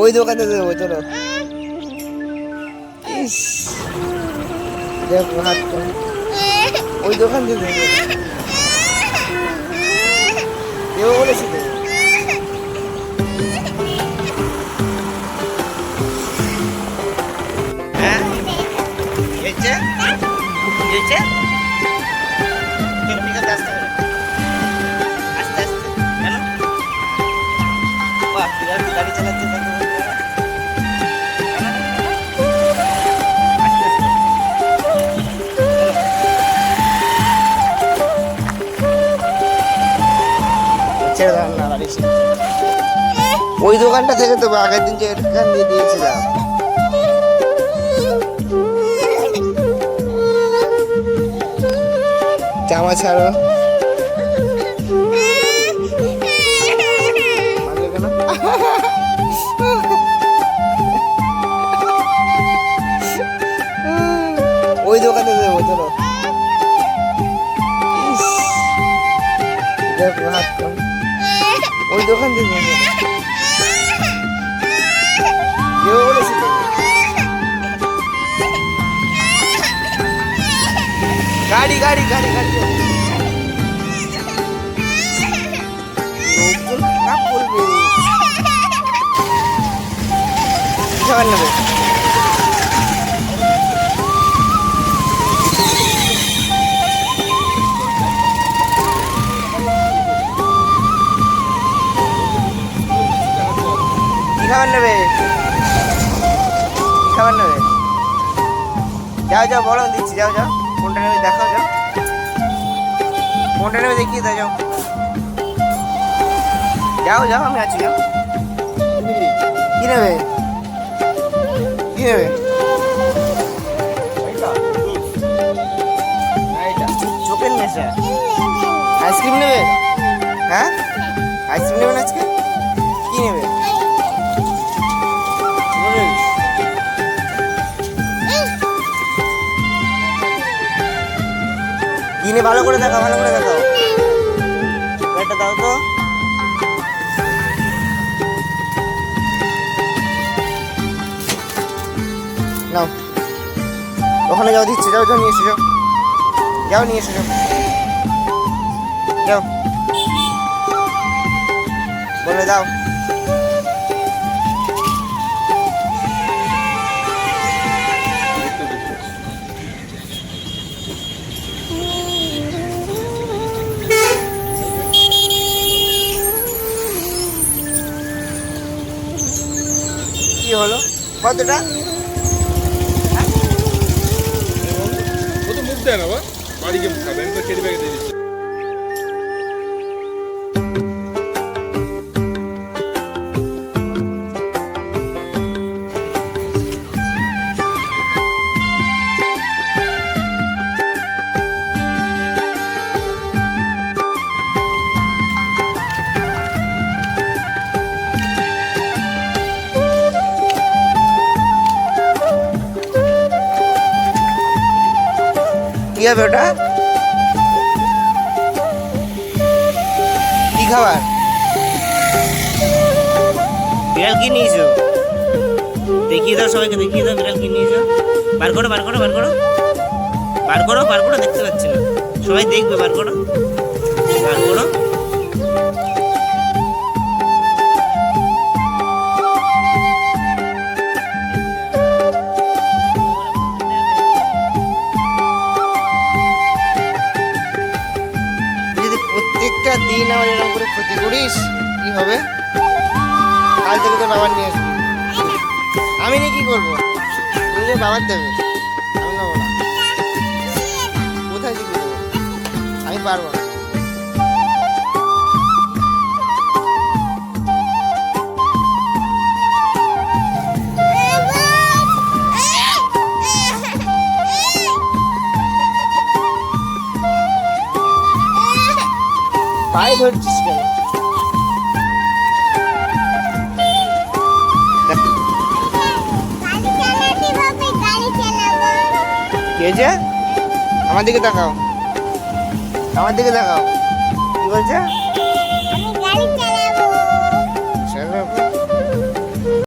ওই দোকানে দেবো চলো ইস দেখো হাতটা ওই দোকান থেকে দেবো দেবো বলেছি তো হ্যাঁ ছেড়ে না ওই দোকানটা থেকে তো আগের দিন যে এখান দিয়ে দিয়েছিলাম। জামা ছাড়ো। ওই দোকানে দেবো, চলো। ইস, দেখো হাতটা ওই দোকান থেকে দেবো দেবো বলেছি তো গাড়ি গাড়ি গাড়ি গাড়ি লোকজন খারাপ বলবে কি খাবার নেবে কি খাবার নেবে? খাবার নেবে? যাও যাও, বলো, দিচ্ছি, যাও যাও। কোনটা নেবে, দেখাও, যাও। কোনটা নেবে, দেখিয়ে দাও, যাও। যাও যাও, আমি আছি, যাও। কি নেবে? কি নেবে? চোখের নেশা। আইসক্রিম নেবে? হ্যাঁ? আইসক্রিম নেবেন আজকে? কি নেবে? ভালো করে দেখা, ভালো করে দেখাও এটা দাও তো। নাও। ওখানে যাও, দিচ্ছি। যাও যাও, নিয়ে এসো, যাও। যাও, নিয়ে এসো, যাও। যাও। বলে দাও। হলো? কতটা? মুখ দেয় না বাড়ি গিয়ে খাবে আমি তো খেতে ব্যাগে দিয়ে হবে ওটা কি খাবার? বিড়াল কি নিয়েছো? দেখিয়ে দাও সবাইকে, দেখিয়ে দাও বিড়াল কি নিয়েছো। বার করো বার করো বার করো। বার করো বার করো, দেখতে পাচ্ছি না। সবাই দেখবে, বার করো। বার করো। ক্ষতি করিস কি হবে কাল থেকে তোর বাবার নিয়ে আসবি আমি নিয়ে কি করব তুই বাবার দেবে কোথায় আমি পারব না ধরছিস বলছে? আমার দিকে তাকাও। আমার দিকে তাকাও। কি বলছে?